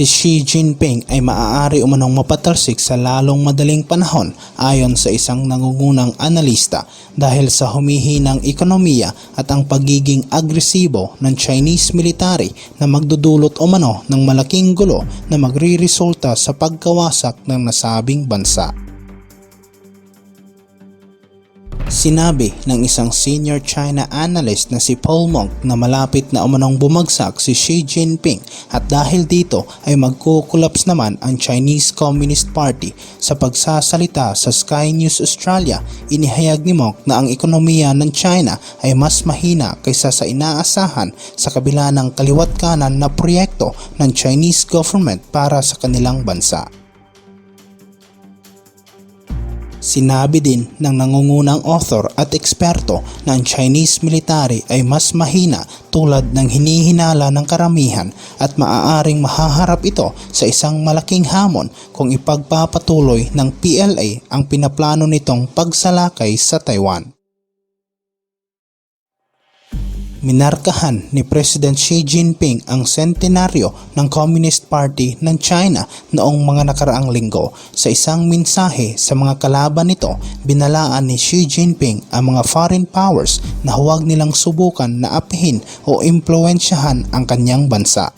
si Xi Jinping ay maaari umanong mapatalsik sa lalong madaling panahon ayon sa isang nangungunang analista dahil sa humihinang ekonomiya at ang pagiging agresibo ng Chinese military na magdudulot umano ng malaking gulo na magriresulta sa pagkawasak ng nasabing bansa. Sinabi ng isang senior China analyst na si Paul Monk na malapit na umanong bumagsak si Xi Jinping at dahil dito ay magkukulaps naman ang Chinese Communist Party. Sa pagsasalita sa Sky News Australia, inihayag ni Monk na ang ekonomiya ng China ay mas mahina kaysa sa inaasahan sa kabila ng kaliwat kanan na proyekto ng Chinese government para sa kanilang bansa. Sinabi din ng nangungunang author at eksperto na ang Chinese military ay mas mahina tulad ng hinihinala ng karamihan at maaaring mahaharap ito sa isang malaking hamon kung ipagpapatuloy ng PLA ang pinaplano nitong pagsalakay sa Taiwan. Minarkahan ni President Xi Jinping ang sentenaryo ng Communist Party ng China noong mga nakaraang linggo. Sa isang mensahe sa mga kalaban nito, binalaan ni Xi Jinping ang mga foreign powers na huwag nilang subukan na apihin o impluensyahan ang kanyang bansa.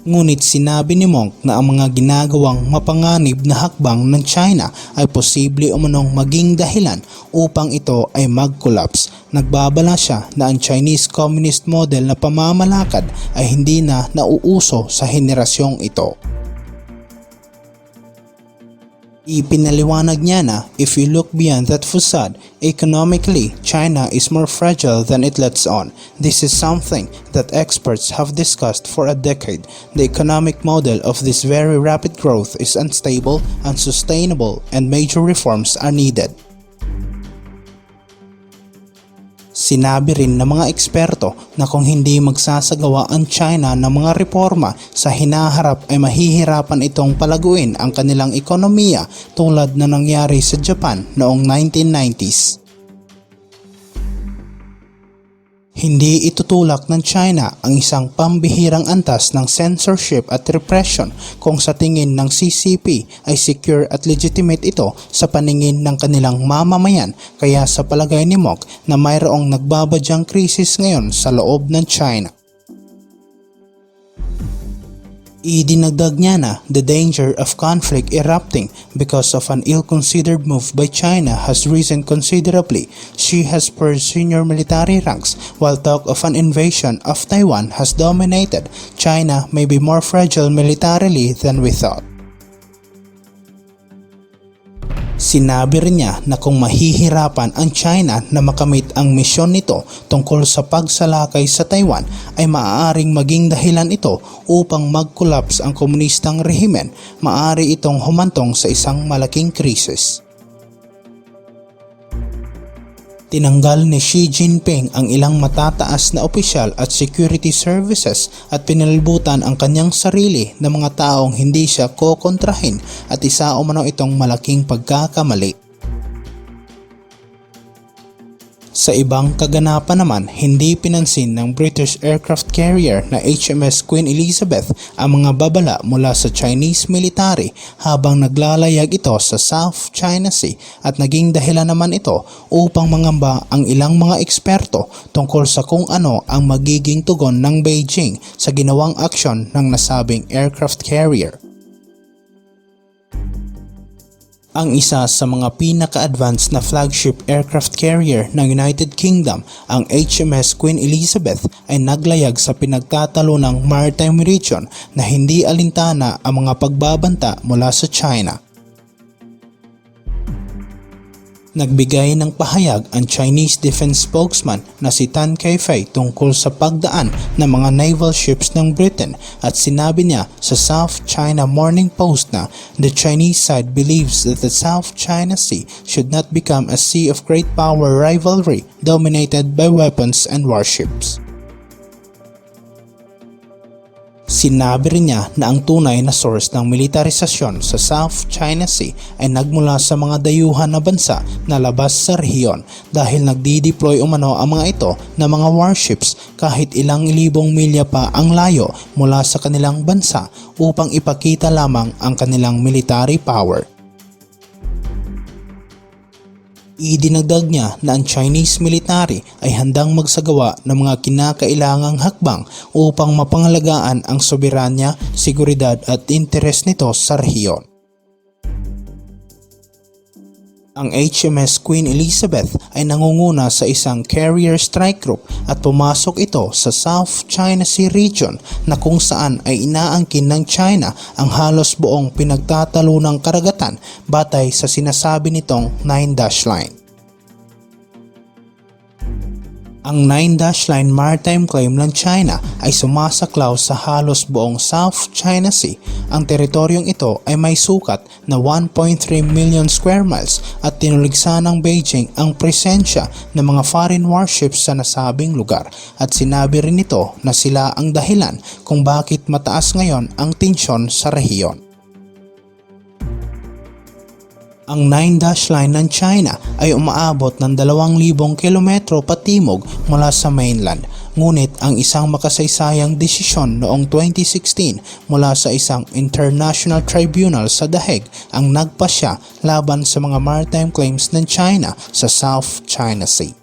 Ngunit sinabi ni Monk na ang mga ginagawang mapanganib na hakbang ng China ay posible umanong maging dahilan upang ito ay mag-collapse. Nagbabala siya na ang Chinese Communist model na pamamalakad ay hindi na nauuso sa henerasyong ito. Ipinaliwanag niya na if you look beyond that facade, economically, China is more fragile than it lets on. This is something that experts have discussed for a decade. The economic model of this very rapid growth is unstable, unsustainable, and major reforms are needed. Sinabi rin ng mga eksperto na kung hindi magsasagawa ang China ng mga reforma sa hinaharap ay mahihirapan itong palaguin ang kanilang ekonomiya tulad na nangyari sa Japan noong 1990s. Hindi itutulak ng China ang isang pambihirang antas ng censorship at repression kung sa tingin ng CCP ay secure at legitimate ito sa paningin ng kanilang mamamayan kaya sa palagay ni Mok na mayroong nagbabadyang krisis ngayon sa loob ng China. Idinagdag niya na the danger of conflict erupting because of an ill-considered move by China has risen considerably. She has purged senior military ranks while talk of an invasion of Taiwan has dominated. China may be more fragile militarily than we thought. Sinabi rin niya na kung mahihirapan ang China na makamit ang misyon nito tungkol sa pagsalakay sa Taiwan ay maaaring maging dahilan ito upang mag-collapse ang komunistang rehimen, maaari itong humantong sa isang malaking krisis. Tinanggal ni Xi Jinping ang ilang matataas na opisyal at security services at pinalibutan ang kanyang sarili ng mga taong hindi siya kokontrahin at isa umano itong malaking pagkakamali. Sa ibang kaganapan naman, hindi pinansin ng British aircraft carrier na HMS Queen Elizabeth ang mga babala mula sa Chinese military habang naglalayag ito sa South China Sea at naging dahilan naman ito upang mangamba ang ilang mga eksperto tungkol sa kung ano ang magiging tugon ng Beijing sa ginawang aksyon ng nasabing aircraft carrier. Ang isa sa mga pinaka-advanced na flagship aircraft carrier ng United Kingdom, ang HMS Queen Elizabeth ay naglayag sa pinagtatalo ng maritime region na hindi alintana ang mga pagbabanta mula sa China. Nagbigay ng pahayag ang Chinese defense spokesman na si Tan Kaifei tungkol sa pagdaan ng mga naval ships ng Britain at sinabi niya sa South China Morning Post na the Chinese side believes that the South China Sea should not become a sea of great power rivalry dominated by weapons and warships. Sinabi rin niya na ang tunay na source ng militarisasyon sa South China Sea ay nagmula sa mga dayuhan na bansa na labas sa rehiyon dahil nagdi-deploy umano ang mga ito na mga warships kahit ilang libong milya pa ang layo mula sa kanilang bansa upang ipakita lamang ang kanilang military power. Idinagdag niya na ang Chinese military ay handang magsagawa ng mga kinakailangang hakbang upang mapangalagaan ang soberanya, seguridad at interes nito sa rehiyon. Ang HMS Queen Elizabeth ay nangunguna sa isang carrier strike group at pumasok ito sa South China Sea region na kung saan ay inaangkin ng China ang halos buong pinagtatalunang karagatan batay sa sinasabi nitong 9-dash line. Ang 9-dash line maritime claim ng China ay sumasaklaw sa halos buong South China Sea. Ang teritoryong ito ay may sukat na 1.3 million square miles at tinuligsa ng Beijing ang presensya ng mga foreign warships sa nasabing lugar at sinabi rin nito na sila ang dahilan kung bakit mataas ngayon ang tensyon sa rehiyon. Ang 9-dash line ng China ay umaabot ng 2,000 kilometro patimog mula sa mainland. Ngunit ang isang makasaysayang desisyon noong 2016 mula sa isang international tribunal sa The Hague ang nagpasya laban sa mga maritime claims ng China sa South China Sea.